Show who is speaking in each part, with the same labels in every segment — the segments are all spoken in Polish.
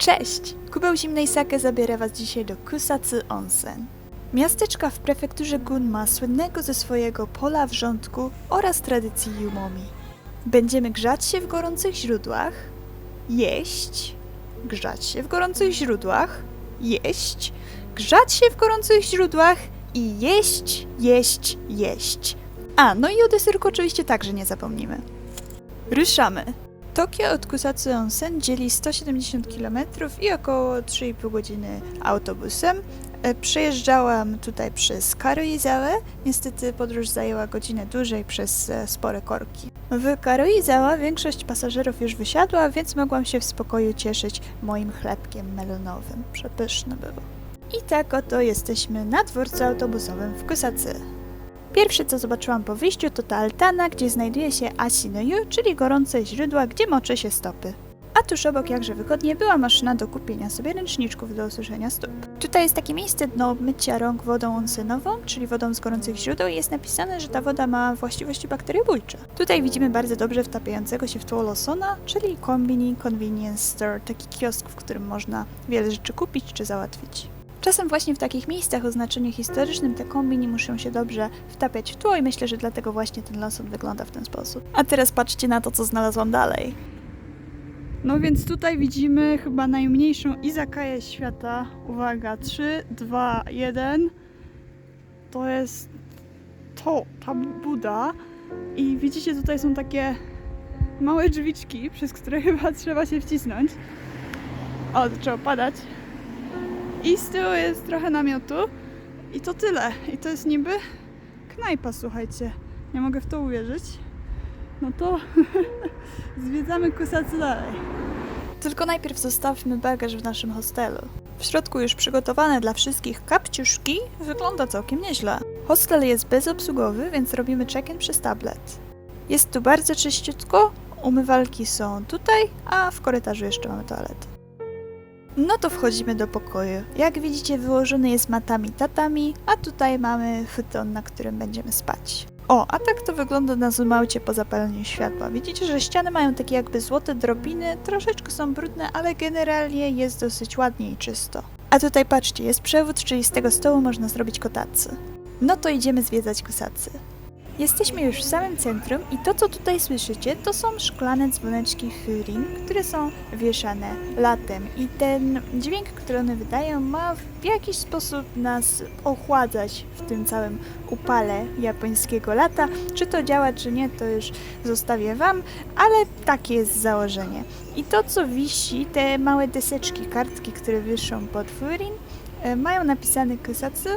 Speaker 1: Cześć! Kubeł zimnej sake zabiera Was dzisiaj do Kusatsu Onsen. Miasteczka w prefekturze Gunma słynnego ze swojego pola wrzątku oraz tradycji Yumomi. Będziemy grzać się w gorących źródłach, jeść, grzać się w gorących źródłach, jeść, grzać się w gorących źródłach i jeść, jeść, jeść. A, no i o deserku oczywiście także nie zapomnimy. Ruszamy! Tokio od Kusatsu Onsen dzieli 170 km i około 3,5 godziny autobusem. E, Przejeżdżałam tutaj przez Karuizałę. Niestety podróż zajęła godzinę dłużej przez e, spore korki. W Karuizawa większość pasażerów już wysiadła, więc mogłam się w spokoju cieszyć moim chlebkiem melonowym. Przepyszny był. I tak oto jesteśmy na dworcu autobusowym w Kusatsu. Pierwsze co zobaczyłam po wyjściu to ta altana, gdzie znajduje się Asinoyu, czyli gorące źródła, gdzie moczy się stopy. A tuż obok jakże wygodnie była maszyna do kupienia sobie ręczniczków do osuszenia stóp. Tutaj jest takie miejsce do mycia rąk wodą onsenową, czyli wodą z gorących źródeł i jest napisane, że ta woda ma właściwości bakteriobójcze. Tutaj widzimy bardzo dobrze wtapiającego się w tło Lawsona, czyli kombini convenience store, taki kiosk, w którym można wiele rzeczy kupić czy załatwić. Czasem właśnie w takich miejscach o znaczeniu historycznym te kombini muszą się dobrze wtapiać w tło i myślę, że dlatego właśnie ten Lawson wygląda w ten sposób. A teraz patrzcie na to, co znalazłam dalej. No więc tutaj widzimy chyba najmniejszą izakaję świata. Uwaga, 3, 2, 1. To jest to, ta Buda. I widzicie, tutaj są takie małe drzwiczki, przez które chyba trzeba się wcisnąć. O, zaczęło padać. I z tyłu jest trochę namiotu. I to tyle. I to jest niby knajpa, słuchajcie. Nie mogę w to uwierzyć. No to zwiedzamy Kusatsu dalej. Tylko najpierw zostawmy bagaż w naszym hostelu. W środku już przygotowane dla wszystkich kapciuszki wygląda całkiem nieźle. Hostel jest bezobsługowy, więc robimy check-in przez tablet. Jest tu bardzo czyściutko, umywalki są tutaj, a w korytarzu jeszcze mamy toaletę. No to wchodzimy do pokoju. Jak widzicie, wyłożony jest matami tatami, a tutaj mamy futon, na którym będziemy spać. O, a tak to wygląda na zoomaucie po zapaleniu światła. Widzicie, że ściany mają takie jakby złote drobiny, troszeczkę są brudne, ale generalnie jest dosyć ładnie i czysto. A tutaj patrzcie, jest przewód, czyli z tego stołu można zrobić kotacy. No to idziemy zwiedzać kusacy. Jesteśmy już w samym centrum i to, co tutaj słyszycie, to są szklane dzwoneczki Furin, które są wieszane latem i ten dźwięk, który one wydają, ma w jakiś sposób nas ochładzać w tym całym upale japońskiego lata. Czy to działa, czy nie, to już zostawię Wam, ale takie jest założenie. I to, co wisi, te małe deseczki, kartki, które wiszą pod Furin, e, mają napisane Kusatsu,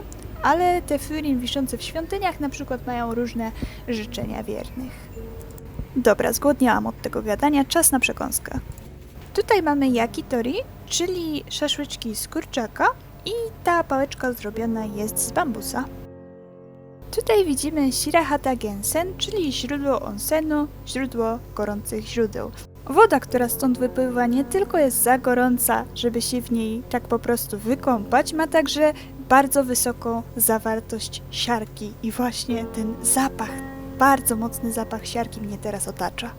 Speaker 1: ale te furin wiszące w świątyniach na przykład mają różne życzenia wiernych. Dobra, zgłodniałam od tego gadania, czas na przekąskę. Tutaj mamy yakitori, czyli szaszłyczki z kurczaka i ta pałeczka zrobiona jest z bambusa. Tutaj widzimy Shirahata Gensen, czyli źródło onsenu, źródło gorących źródeł. Woda, która stąd wypływa, nie tylko jest za gorąca, żeby się w niej tak po prostu wykąpać, ma także bardzo wysoką zawartość siarki i właśnie ten zapach, bardzo mocny zapach siarki mnie teraz otacza.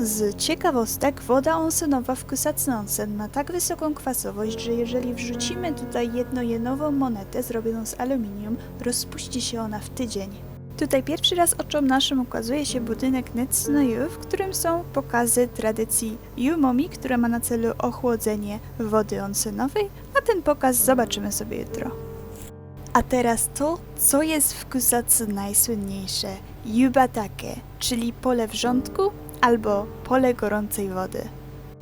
Speaker 1: Z ciekawostek, woda onsenowa w Kusatsu Onsen ma tak wysoką kwasowość, że jeżeli wrzucimy tutaj jednojenową monetę zrobioną z aluminium, rozpuści się ona w tydzień. Tutaj pierwszy raz oczom naszym ukazuje się budynek Netsunoyu, w którym są pokazy tradycji Yumomi, która ma na celu ochłodzenie wody onsenowej, a ten pokaz zobaczymy sobie jutro. A teraz to, co jest w Kusatsu najsłynniejsze, Yubatake, czyli pole wrzątku albo pole gorącej wody.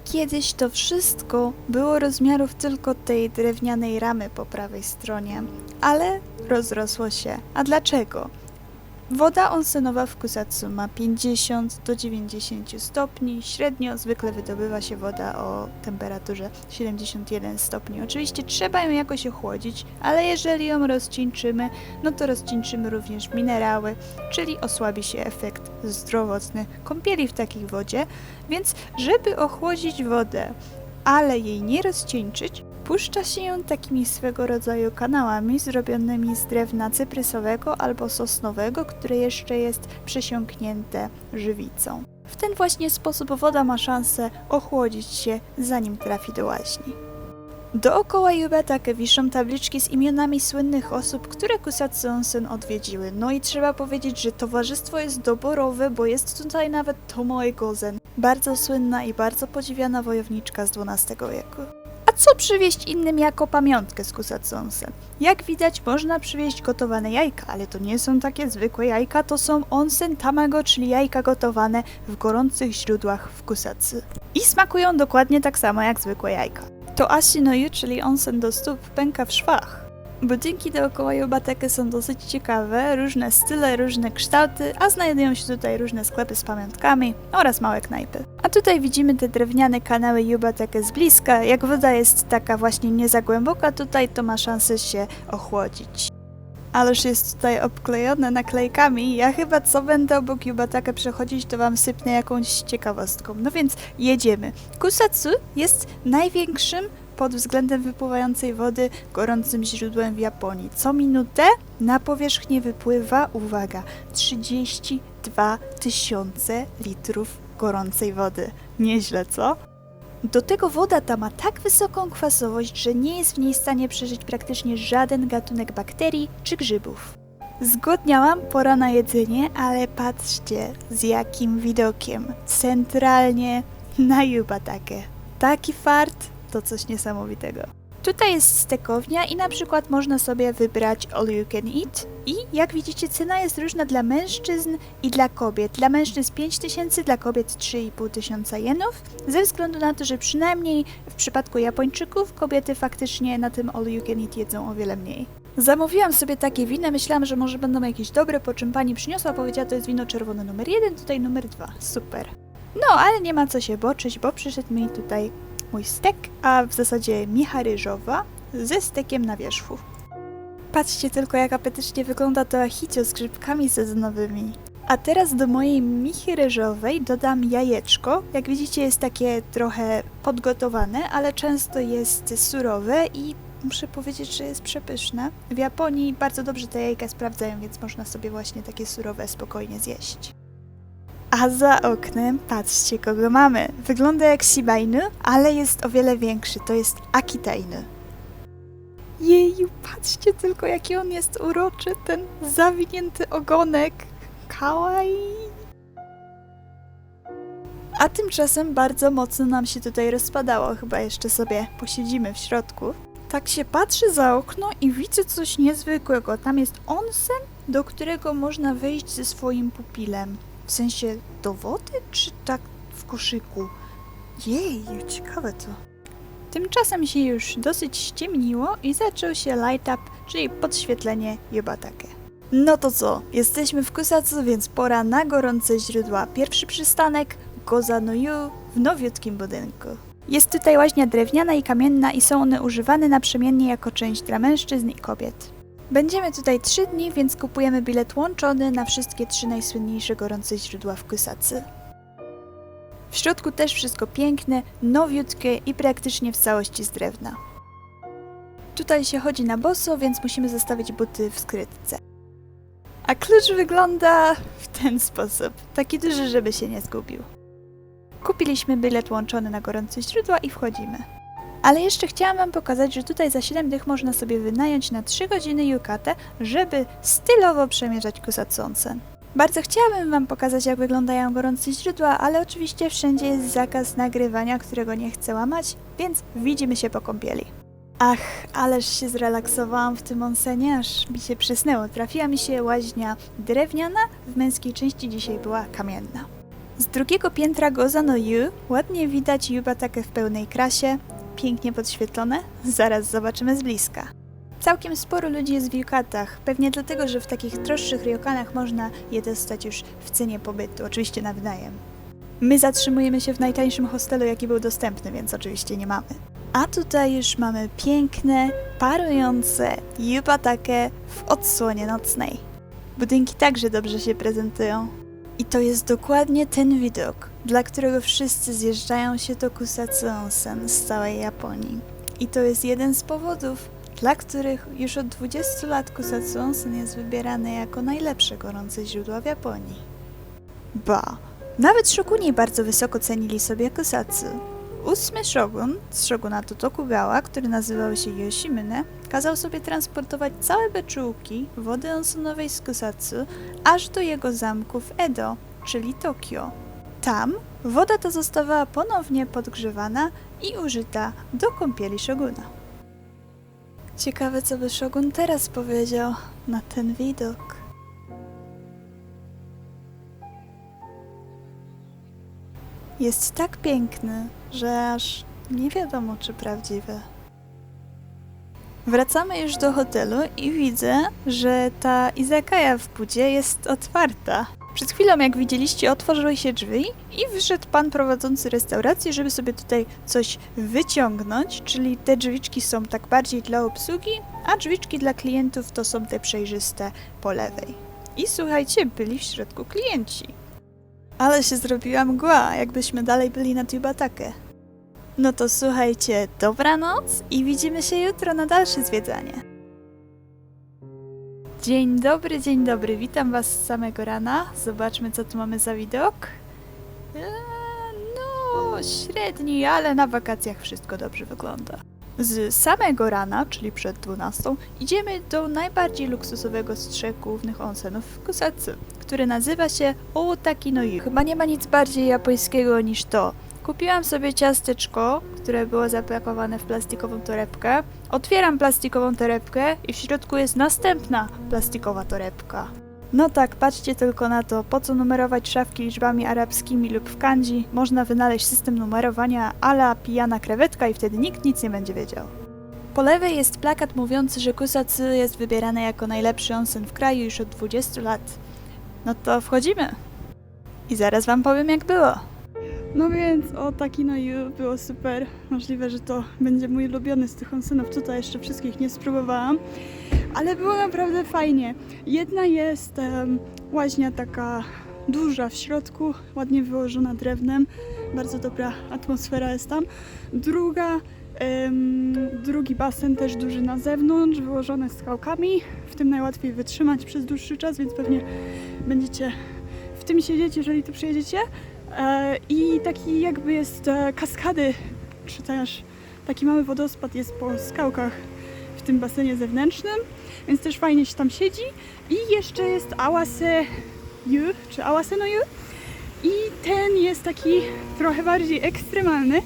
Speaker 1: Kiedyś to wszystko było rozmiarów tylko tej drewnianej ramy po prawej stronie, ale rozrosło się. A dlaczego? Woda onsenowa w Kusatsu ma 50 do 90 stopni. Średnio zwykle wydobywa się woda o temperaturze 71 stopni. Oczywiście trzeba ją jakoś ochłodzić, ale jeżeli ją rozcieńczymy, no to rozcieńczymy również minerały, czyli osłabi się efekt zdrowotny kąpieli w takiej wodzie. Więc żeby ochłodzić wodę, ale jej nie rozcieńczyć, puszcza się ją takimi swego rodzaju kanałami zrobionymi z drewna cyprysowego albo sosnowego, które jeszcze jest przesiąknięte żywicą. W ten właśnie sposób woda ma szansę ochłodzić się zanim trafi do łaźni. Dookoła Yubatake wiszą tabliczki z imionami słynnych osób, które Kusatsu Onsen odwiedziły. No i trzeba powiedzieć, że towarzystwo jest doborowe, bo jest tutaj nawet Tomoe Gozen, bardzo słynna i bardzo podziwiana wojowniczka z XII wieku. Co przywieźć innym jako pamiątkę z Kusatsu Onsen? Jak widać, można przywieźć gotowane jajka, ale to nie są takie zwykłe jajka, to są onsen tamago, czyli jajka gotowane w gorących źródłach w Kusatsu. I smakują dokładnie tak samo jak zwykłe jajka. To Ashinoyu, czyli onsen do stóp, pęka w szwach. Budynki dookoła Yubateke są dosyć ciekawe, różne style, różne kształty, a znajdują się tutaj różne sklepy z pamiątkami oraz małe knajpy. A tutaj widzimy te drewniane kanały Yubateke z bliska. Jak woda jest taka właśnie nie za głęboka, tutaj to ma szansę się ochłodzić. Ależ jest tutaj obklejone naklejkami. Ja chyba co będę obok Yubatake przechodzić, to wam sypnę jakąś ciekawostką. No więc jedziemy. Kusatsu jest największym pod względem wypływającej wody gorącym źródłem w Japonii. Co minutę na powierzchnię wypływa, uwaga, 32 tysiące litrów gorącej wody. Nieźle, co? Do tego woda ta ma tak wysoką kwasowość, że nie jest w niej w stanie przeżyć praktycznie żaden gatunek bakterii czy grzybów. Zgodniałam, pora na jedzenie, ale patrzcie z jakim widokiem. Centralnie na Yubatake. Taki fart to coś niesamowitego. Tutaj jest stekownia i na przykład można sobie wybrać all you can eat i jak widzicie cena jest różna dla mężczyzn i dla kobiet. Dla mężczyzn 5000, dla kobiet 3,5 tysiąca jenów, ze względu na to, że przynajmniej w przypadku Japończyków kobiety faktycznie na tym all you can eat jedzą o wiele mniej. Zamówiłam sobie takie wino, myślałam, że może będą jakieś dobre, po czym pani przyniosła, powiedziała, to jest wino czerwone numer jeden, tutaj numer dwa. Super. No, ale nie ma co się boczyć, bo przyszedł mi tutaj mój stek, a w zasadzie micha ryżowa ze stekiem na wierzchu. Patrzcie tylko, jak apetycznie wygląda to achicio z grzybkami sezonowymi. A teraz do mojej michy ryżowej dodam jajeczko. Jak widzicie jest takie trochę podgotowane, ale często jest surowe i muszę powiedzieć, że jest przepyszne. W Japonii bardzo dobrze te jajka sprawdzają, więc można sobie właśnie takie surowe spokojnie zjeść. A za oknem patrzcie kogo mamy. Wygląda jak Shiba Inu, ale jest o wiele większy. To jest Akita Inu. Jeju, patrzcie tylko jaki on jest uroczy, ten zawinięty ogonek. Kawaii. A tymczasem bardzo mocno nam się tutaj rozpadało. Chyba jeszcze sobie posiedzimy w środku. Tak się patrzy za okno i widzę coś niezwykłego. Tam jest onsen, do którego można wejść ze swoim pupilem. W sensie do wody, czy tak w koszyku? Jej, ciekawe to. Tymczasem się już dosyć ściemniło i zaczął się light up, czyli podświetlenie Yobatake. No to co, jesteśmy w Kusatsu, więc pora na gorące źródła. Pierwszy przystanek Goza no Yu w nowiutkim budynku. Jest tutaj łaźnia drewniana i kamienna i są one używane naprzemiennie jako część dla mężczyzn i kobiet. Będziemy tutaj 3 dni, więc kupujemy bilet łączony na wszystkie trzy najsłynniejsze gorące źródła w Kusatsu. W środku też wszystko piękne, nowiutkie i praktycznie w całości z drewna. Tutaj się chodzi na boso, więc musimy zostawić buty w skrytce. A klucz wygląda w ten sposób, taki duży, żeby się nie zgubił. Kupiliśmy bilet łączony na gorące źródła i wchodzimy. Ale jeszcze chciałam Wam pokazać, że tutaj za 7 dych można sobie wynająć na 3 godziny yukatę, żeby stylowo przemierzać Kusatsu Onsen. Bardzo chciałabym Wam pokazać, jak wyglądają gorące źródła, ale oczywiście wszędzie jest zakaz nagrywania, którego nie chcę łamać, więc widzimy się po kąpieli. Ach, ależ się zrelaksowałam w tym onsenie, aż mi się przysnęło. Trafiła mi się łaźnia drewniana, w męskiej części dzisiaj była kamienna. Z drugiego piętra Goza no Yu ładnie widać Yubatakę w pełnej krasie, pięknie podświetlone, zaraz zobaczymy z bliska. Całkiem sporo ludzi jest w yukatach, pewnie dlatego, że w takich droższych ryokanach można je dostać już w cenie pobytu, oczywiście na wynajem. My zatrzymujemy się w najtańszym hostelu, jaki był dostępny, więc oczywiście nie mamy. A tutaj już mamy piękne, parujące yubatakę w odsłonie nocnej. Budynki także dobrze się prezentują. I to jest dokładnie ten widok, dla którego wszyscy zjeżdżają się do Kusatsu Onsen z całej Japonii. I to jest jeden z powodów, dla których już od 20 lat Kusatsu Onsen jest wybierane jako najlepsze gorące źródła w Japonii. Ba, nawet Shokuni bardzo wysoko cenili sobie Kusatsu. Ósmy shogun z shogunatu Tokugawa, który nazywał się Yoshimune, kazał sobie transportować całe beczułki wody onsonowej z Kusatsu aż do jego zamku w Edo, czyli Tokio. Tam woda ta zostawała ponownie podgrzewana i użyta do kąpieli szoguna. Ciekawe, co by szogun teraz powiedział na ten widok. Jest tak piękny, że aż nie wiadomo, czy prawdziwy. Wracamy już do hotelu i widzę, że ta izakaya w budzie jest otwarta. Przed chwilą, jak widzieliście, otworzyły się drzwi i wszedł pan prowadzący restaurację, żeby sobie tutaj coś wyciągnąć, czyli te drzwiczki są tak bardziej dla obsługi, a drzwiczki dla klientów to są te przejrzyste po lewej. I słuchajcie, byli w środku klienci. Ale się zrobiła mgła, jakbyśmy dalej byli na Tubatake. No to słuchajcie, dobranoc i widzimy się jutro na dalsze zwiedzanie. Dzień dobry, dzień dobry, witam was z samego rana. Zobaczmy, co tu mamy za widok. Eee, no, średni, ale na wakacjach wszystko dobrze wygląda. Z samego rana, czyli przed 12, idziemy do najbardziej luksusowego z trzech głównych onsenów w Kusatsu, który nazywa się Ootaki no Yu. Chyba nie ma nic bardziej japońskiego niż to. Kupiłam sobie ciasteczko, które było zapakowane w plastikową torebkę. Otwieram plastikową torebkę i w środku jest następna plastikowa torebka. No tak, patrzcie tylko na to, po co numerować szafki liczbami arabskimi lub w kanji, można wynaleźć system numerowania ala pijana krewetka i wtedy nikt nic nie będzie wiedział. Po lewej jest plakat mówiący, że Kusatsu jest wybierany jako najlepszy onsen w kraju już od 20 lat. No to wchodzimy. I zaraz wam powiem jak było. No więc o taki no you było super. Możliwe, że to będzie mój ulubiony z tych onsenów. Tutaj jeszcze wszystkich nie spróbowałam, ale było naprawdę fajnie. Jedna jest em, łaźnia taka duża w środku, ładnie wyłożona drewnem. Bardzo dobra atmosfera jest tam. Druga, drugi basen też duży na zewnątrz, wyłożony skałkami. W tym najłatwiej wytrzymać przez dłuższy czas, więc pewnie będziecie w tym siedzieć, jeżeli tu przyjedziecie. E, I taki jakby jest e, kaskady, czy też taki mały wodospad jest po skałkach w tym basenie zewnętrznym, więc też fajnie się tam siedzi. I jeszcze jest Awase Yu, czy Awase no Yu. I ten jest taki trochę bardziej ekstremalny,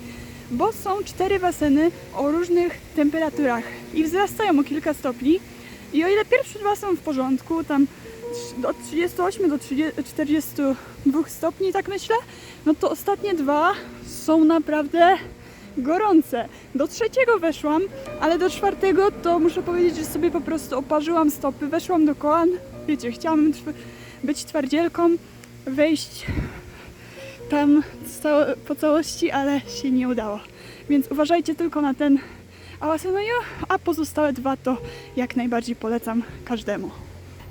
Speaker 1: bo są cztery baseny o różnych temperaturach i wzrastają o kilka stopni. I o ile pierwsze dwa są w porządku, tam od 38 do 30, 42 stopni, tak myślę, no to ostatnie dwa są naprawdę gorące. Do trzeciego weszłam, ale do czwartego to muszę powiedzieć, że sobie po prostu oparzyłam stopy, weszłam do kolan, wiecie, chciałam być twardzielką, wejść tam po całości, ale się nie udało. Więc uważajcie tylko na ten Awasenoyo, a pozostałe dwa to jak najbardziej polecam każdemu.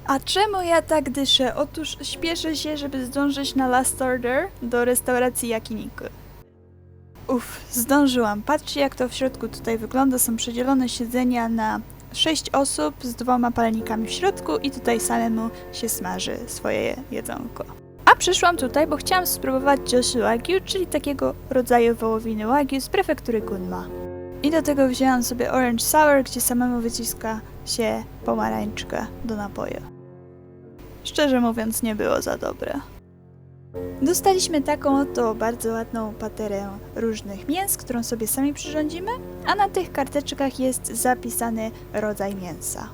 Speaker 1: A czemu ja tak dyszę? Otóż śpieszę się, żeby zdążyć na Last Order do restauracji Yakiniku. Uff, zdążyłam. Patrzcie jak to w środku tutaj wygląda. Są przedzielone siedzenia na 6 osób z dwoma palnikami w środku i tutaj samemu się smaży swoje jedzonko. A przyszłam tutaj, bo chciałam spróbować Joshi Wagyu, czyli takiego rodzaju wołowiny Wagyu z prefektury Gunma. I do tego wzięłam sobie Orange Sour, gdzie samemu wyciska się pomarańczkę do napoju. Szczerze mówiąc, nie było za dobre. Dostaliśmy taką oto bardzo ładną paterę różnych mięs, którą sobie sami przyrządzimy, a na tych karteczkach jest zapisany rodzaj mięsa.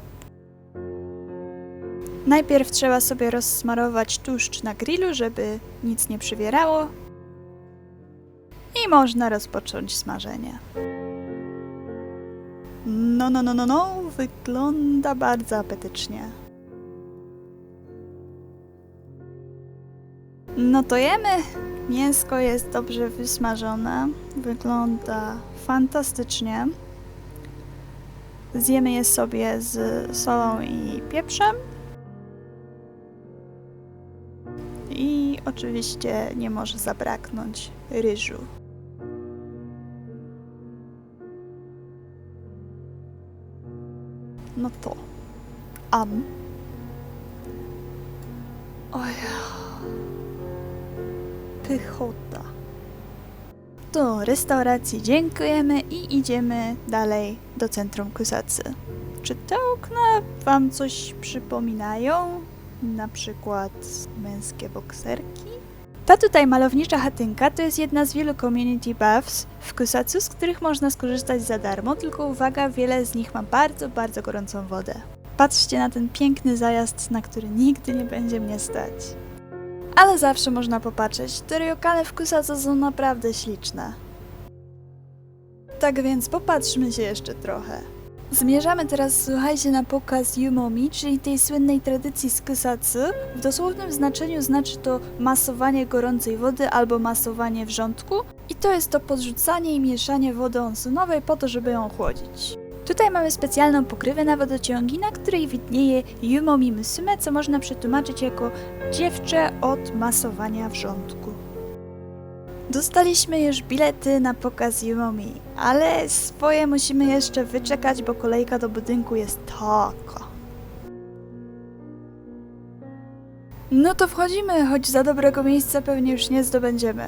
Speaker 1: Najpierw trzeba sobie rozsmarować tłuszcz na grillu, żeby nic nie przywierało. I można rozpocząć smażenie. No, no, no, no, no, wygląda bardzo apetycznie. No to jemy. Mięsko jest dobrze wysmażone. Wygląda fantastycznie. Zjemy je sobie z solą i pieprzem. I oczywiście nie może zabraknąć ryżu. No to. Am. Oj. Pychota. to restauracji dziękujemy i idziemy dalej do centrum Kusacy. Czy te okna wam coś przypominają? Na przykład męskie bokserki? Ta tutaj malownicza chatynka to jest jedna z wielu community baths w Kusacu, z których można skorzystać za darmo, tylko uwaga, wiele z nich ma bardzo, bardzo gorącą wodę. Patrzcie na ten piękny zajazd, na który nigdy nie będzie mnie stać. Ale zawsze można popatrzeć, te ryokany w Kusacu są naprawdę śliczne. Tak więc popatrzmy się jeszcze trochę. Zmierzamy teraz, słuchajcie, na pokaz Yumomi, czyli tej słynnej tradycji z Kusatsu. W dosłownym znaczeniu znaczy to masowanie gorącej wody albo masowanie wrzątku i to jest to podrzucanie i mieszanie wody onsunowej po to, żeby ją chłodzić. Tutaj mamy specjalną pokrywę na wodociągi, na której widnieje Yumomi Musume, co można przetłumaczyć jako dziewczę od masowania wrzątku. Dostaliśmy już bilety na pokaz Yumomi, ale swoje musimy jeszcze wyczekać, bo kolejka do budynku jest taka. No to wchodzimy, choć za dobrego miejsca pewnie już nie zdobędziemy.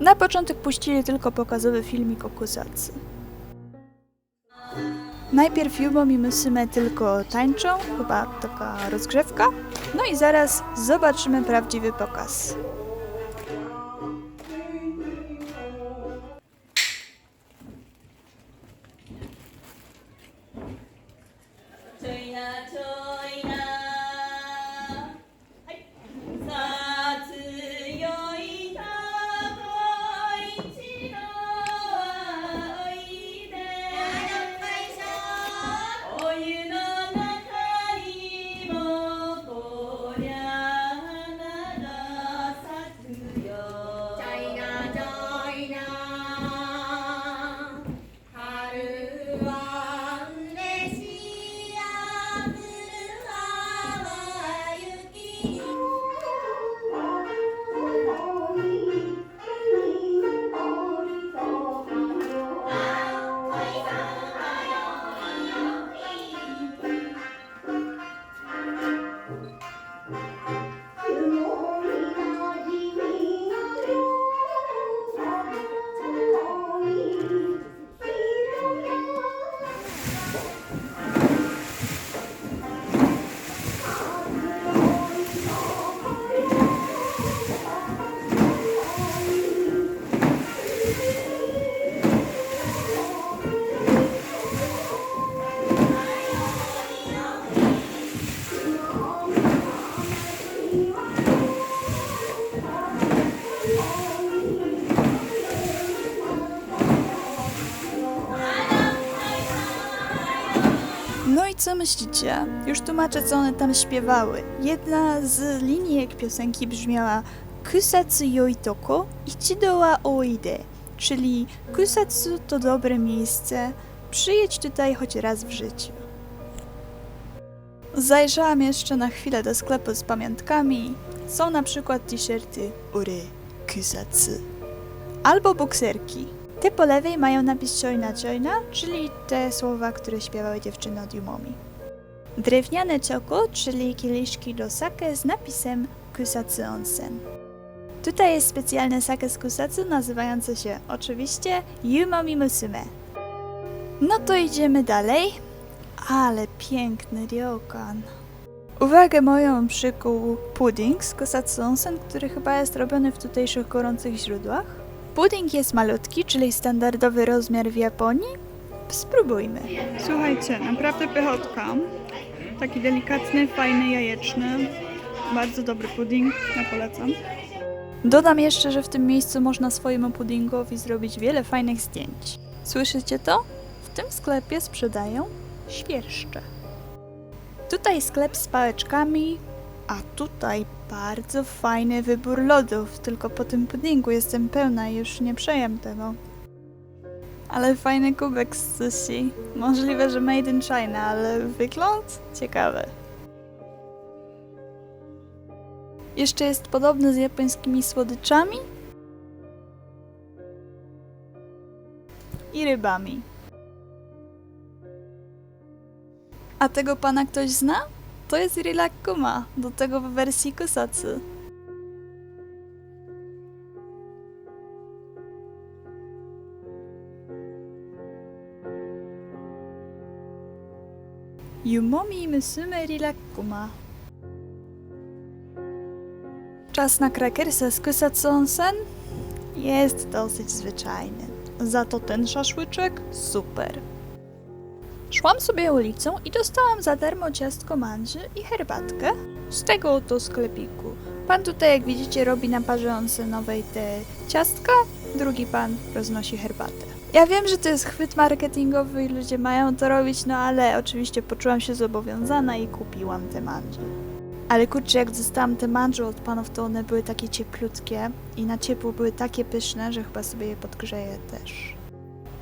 Speaker 1: Na początek puścili tylko pokazowy filmik o Kusatsu. Najpierw Yumomi Musume tylko tańczą, chyba taka rozgrzewka, no i zaraz zobaczymy prawdziwy pokaz. Myślicie? Już tłumaczę, co one tam śpiewały. Jedna z linijek piosenki brzmiała Kusatsu yoitoko ichido wa oide, czyli Kusatsu to dobre miejsce, przyjedź tutaj choć raz w życiu. Zajrzałam jeszcze na chwilę do sklepu z pamiątkami. Są na przykład t-shirty Ure Kusatsu albo bokserki. Te po lewej mają napis Choina Choina, czyli te słowa, które śpiewały dziewczyny od Yumomi. Drewniane czoko, czyli kieliszki do sake z napisem Kusatsu Onsen. Tutaj jest specjalne sake z Kusatsu nazywające się oczywiście Yumomi Musume. No to idziemy dalej. Ale piękny ryokan. Uwagę moją przykuł pudding z Kusatsu Onsen, który chyba jest robiony w tutejszych gorących źródłach. Pudding jest malutki, czyli standardowy rozmiar w Japonii. Spróbujmy.
Speaker 2: Słuchajcie, naprawdę pychotka. Taki delikatny, fajny, jajeczny. Bardzo dobry pudding, ja polecam.
Speaker 1: Dodam jeszcze, że w tym miejscu można swojemu puddingowi zrobić wiele fajnych zdjęć. Słyszycie to? W tym sklepie sprzedają świerszcze. Tutaj sklep z pałeczkami, a tutaj bardzo fajny wybór lodów. Tylko po tym puddingu jestem pełna i już nie przejem tego. Ale fajny kubek z sushi. Możliwe, że made in China, ale wygląd ciekawy. Jeszcze jest podobny z japońskimi słodyczami i rybami. A tego pana ktoś zna? To jest Rilak Kuma, do tego w wersji Kusatsu. Yumomi Musume Rilakkuma. Czas na krakersa z Kusatsu Onsen jest dosyć zwyczajny. Za to ten szaszłyczek super. Szłam sobie ulicą i dostałam za darmo ciastko mandży i herbatkę z tego oto sklepiku. Pan tutaj, jak widzicie, robi na parze onsenowej te ciastka, drugi pan roznosi herbatę. Ja wiem, że to jest chwyt marketingowy i ludzie mają to robić, no ale oczywiście poczułam się zobowiązana i kupiłam te mandże. Ale kurczę, jak dostałam te mandże od panów, to one były takie cieplutkie i na ciepło były takie pyszne, że chyba sobie je podgrzeję też.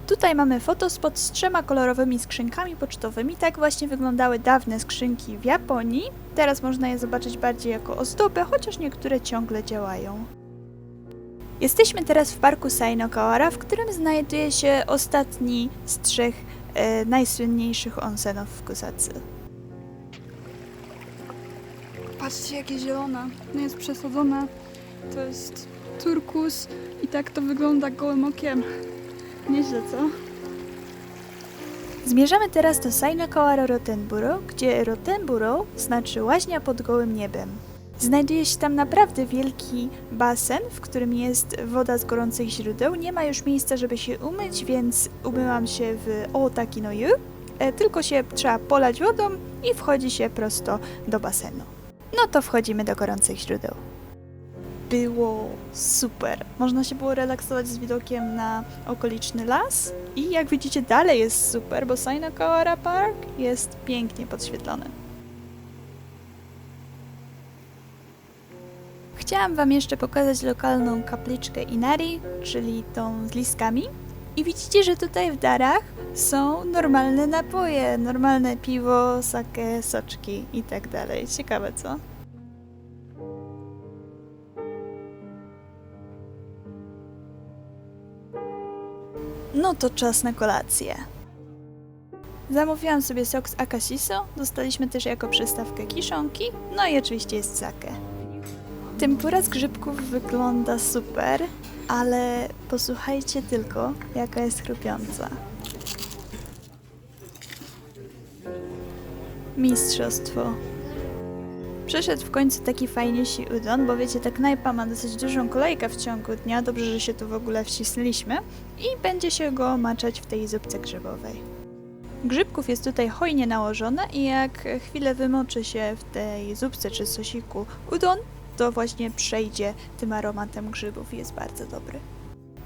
Speaker 1: Tutaj mamy fotospot z trzema kolorowymi skrzynkami pocztowymi. Tak właśnie wyglądały dawne skrzynki w Japonii. Teraz można je zobaczyć bardziej jako ozdobę, chociaż niektóre ciągle działają. Jesteśmy teraz w parku Sainokawara, w którym znajduje się ostatni z trzech e, najsłynniejszych onsenów w Kusatsu.
Speaker 2: Patrzcie, jakie zielone. Nie jest przesadzone. To jest turkus i tak to wygląda gołym okiem. Nieźle, co?
Speaker 1: Zmierzamy teraz do Sainokawara Rotenburo, gdzie Rotenburo znaczy łaźnia pod gołym niebem. Znajduje się tam naprawdę wielki basen, w którym jest woda z gorących źródeł. Nie ma już miejsca, żeby się umyć, więc umyłam się w Otaki no. E, tylko się trzeba polać wodą i wchodzi się prosto do basenu. No to wchodzimy do gorących źródeł. Było super. Można się było relaksować z widokiem na okoliczny las i jak widzicie dalej jest super, bo Sainokawara Park jest pięknie podświetlony. Chciałam Wam jeszcze pokazać lokalną kapliczkę Inari, czyli tą z listkami. I widzicie, że tutaj w darach są normalne napoje, normalne piwo, sake, soczki i tak dalej. Ciekawe co? No to czas na kolację. Zamówiłam sobie sok z akasiso, dostaliśmy też jako przystawkę kiszonki, no i oczywiście jest sake. Tempura z grzybków wygląda super, ale posłuchajcie tylko, jaka jest chrupiąca. Mistrzostwo. Przyszedł w końcu taki fajniejszy udon, bo wiecie, ta knajpa ma dosyć dużą kolejkę w ciągu dnia, dobrze, że się tu w ogóle wcisnęliśmy i będzie się go maczać w tej zupce grzybowej. Grzybków jest tutaj hojnie nałożone i jak chwilę wymoczy się w tej zupce czy sosiku udon, to właśnie przejdzie tym aromatem grzybów i jest bardzo dobry.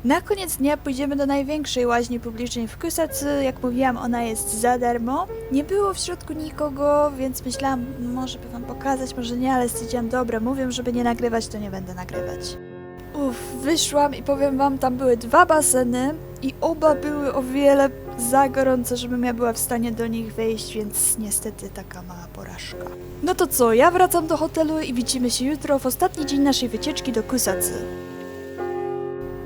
Speaker 1: Na koniec dnia pójdziemy do największej łaźni publicznej w Kusatsu. Jak mówiłam, ona jest za darmo. Nie było w środku nikogo, więc myślałam, może by wam pokazać, może nie, ale stwierdziłam, dobra, mówią, żeby nie nagrywać, to nie będę nagrywać. Uff, wyszłam i powiem wam, tam były dwa baseny i oba były o wiele za gorące, żebym ja była w stanie do nich wejść, więc niestety taka mała porażka. No to co, ja wracam do hotelu i widzimy się jutro w ostatni dzień naszej wycieczki do Kusatsu.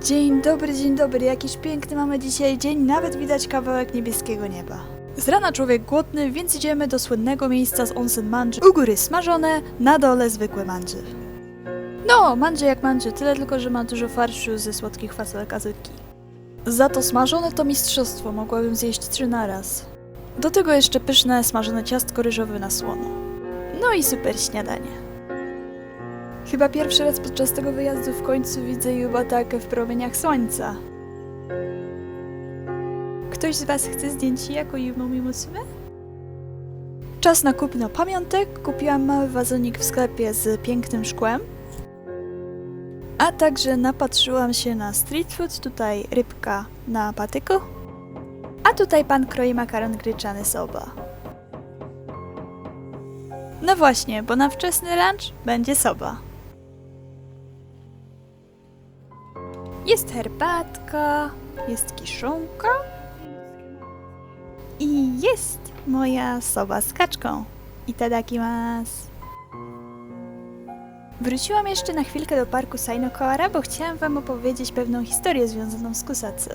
Speaker 1: Dzień dobry, dzień dobry, jakiś piękny mamy dzisiaj dzień, nawet widać kawałek niebieskiego nieba. Z rana człowiek głodny, więc idziemy do słynnego miejsca z onsen mandży. U góry smażone, na dole zwykłe mandży. No, mandży jak mandży, tyle tylko, że ma dużo farszu ze słodkich fasolek azuki. Za to smażone to mistrzostwo, mogłabym zjeść trzy naraz. Do tego jeszcze pyszne smażone ciastko ryżowe na słono. No i super śniadanie. Chyba pierwszy raz podczas tego wyjazdu w końcu widzę Jubatakę w promieniach słońca. Ktoś z Was chce zdjęcie jako Yumomi Musume? Czas na kupno pamiątek. Kupiłam mały wazonik w sklepie z pięknym szkłem. A także napatrzyłam się na street food. Tutaj rybka na patyku. A tutaj pan kroi makaron gryczany soba. No właśnie, bo na wczesny lunch będzie soba. Jest herbatka, jest kiszonka i jest moja soba z kaczką. Itadakimasu. Wróciłam jeszcze na chwilkę do parku Sainokawara, bo chciałam wam opowiedzieć pewną historię związaną z Kusatsu.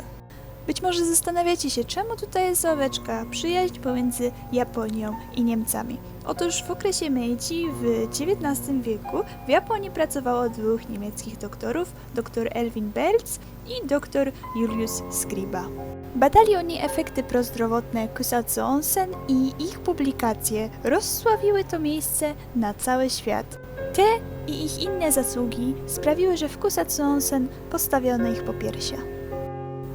Speaker 1: Być może zastanawiacie się, czemu tutaj jest sławeczka przyjaźń pomiędzy Japonią i Niemcami. Otóż w okresie Meiji w XIX wieku w Japonii pracowało dwóch niemieckich doktorów, dr Elwin Belz i dr Julius Skriba. Badali oni efekty prozdrowotne Kusatsu Onsen i ich publikacje rozsławiły to miejsce na cały świat. Te i ich inne zasługi sprawiły, że w Kusatsu Onsen postawiono ich po piersiach.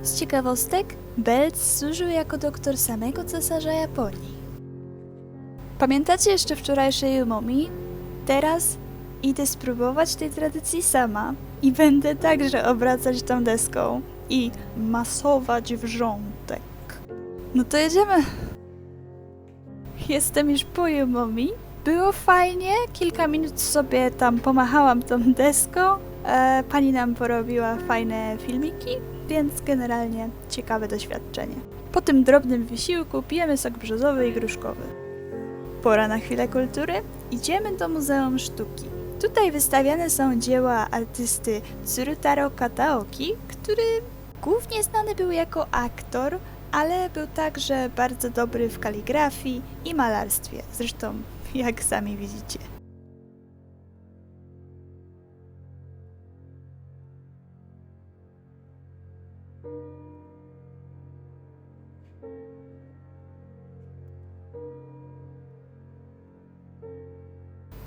Speaker 1: Z ciekawostek, Belz służył jako doktor samego cesarza Japonii. Pamiętacie jeszcze wczorajsze Yumomi? Teraz idę spróbować tej tradycji sama i będę także obracać tą deską i masować wrzątek. No to jedziemy. Jestem już po Yumomi. Było fajnie, kilka minut sobie tam pomachałam tą deską. E, pani nam porobiła fajne filmiki, więc generalnie ciekawe doświadczenie. Po tym drobnym wysiłku pijemy sok brzozowy i gruszkowy. Pora na chwilę kultury. Idziemy do Muzeum Sztuki. Tutaj wystawiane są dzieła artysty Tsurutaro Kataoki, który głównie znany był jako aktor, ale był także bardzo dobry w kaligrafii i malarstwie. Zresztą, jak sami widzicie.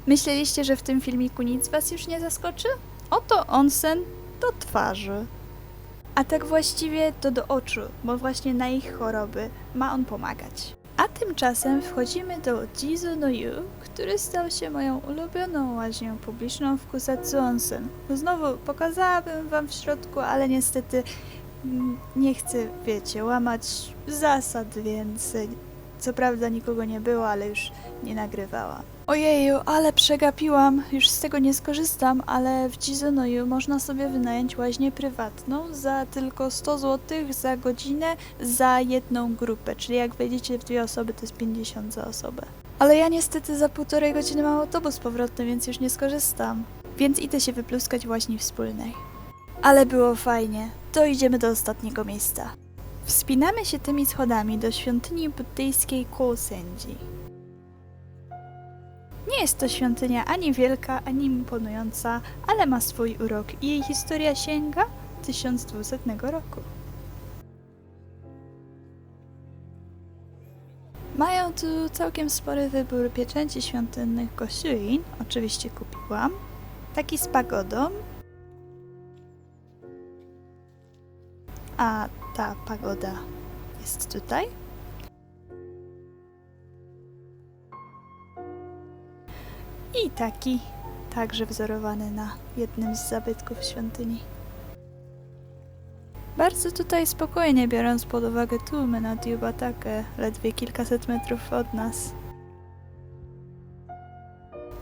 Speaker 1: Myśleliście, że w tym filmiku nic was już nie zaskoczy? Oto onsen do twarzy. A tak właściwie to do oczu, bo właśnie na ich choroby ma on pomagać. A tymczasem wchodzimy do Jizu no Yu, który stał się moją ulubioną łaźnią publiczną w Kusatsu Onsen. No znowu pokazałabym wam w środku, ale niestety mm, nie chcę, wiecie, łamać zasad, więc co prawda nikogo nie było, ale już nie nagrywałam. Ojeju, ale przegapiłam, już z tego nie skorzystam, ale w Jizunoju można sobie wynająć łaźnię prywatną za tylko 100 zł za godzinę za jedną grupę, czyli jak wejdziecie w dwie osoby to jest 50 za osobę. Ale ja niestety za półtorej godziny mam autobus powrotny, więc już nie skorzystam. Więc idę się wypluskać w łaźni wspólnej. Ale było fajnie, to idziemy do ostatniego miejsca. Wspinamy się tymi schodami do świątyni buddyjskiej Kosenji. Nie jest to świątynia ani wielka, ani imponująca, ale ma swój urok i jej historia sięga 1200 roku. Mają tu całkiem spory wybór pieczęci świątynnych Goshuin, oczywiście kupiłam, taki z pagodą, a ta pagoda jest tutaj. I taki, także wzorowany na jednym z zabytków świątyni. Bardzo tutaj spokojnie, biorąc pod uwagę tłumy na Diubatakę, ledwie kilkaset metrów od nas.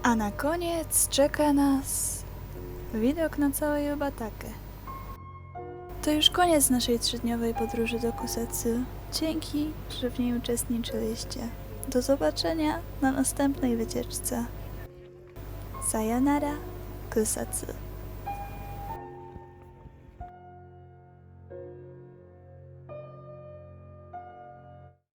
Speaker 1: A na koniec czeka nas widok na całą Diubatakę. To już koniec naszej trzydniowej podróży do Kusetsu. Dzięki, że w niej uczestniczyliście. Do zobaczenia na następnej wycieczce. さよなら、空撮。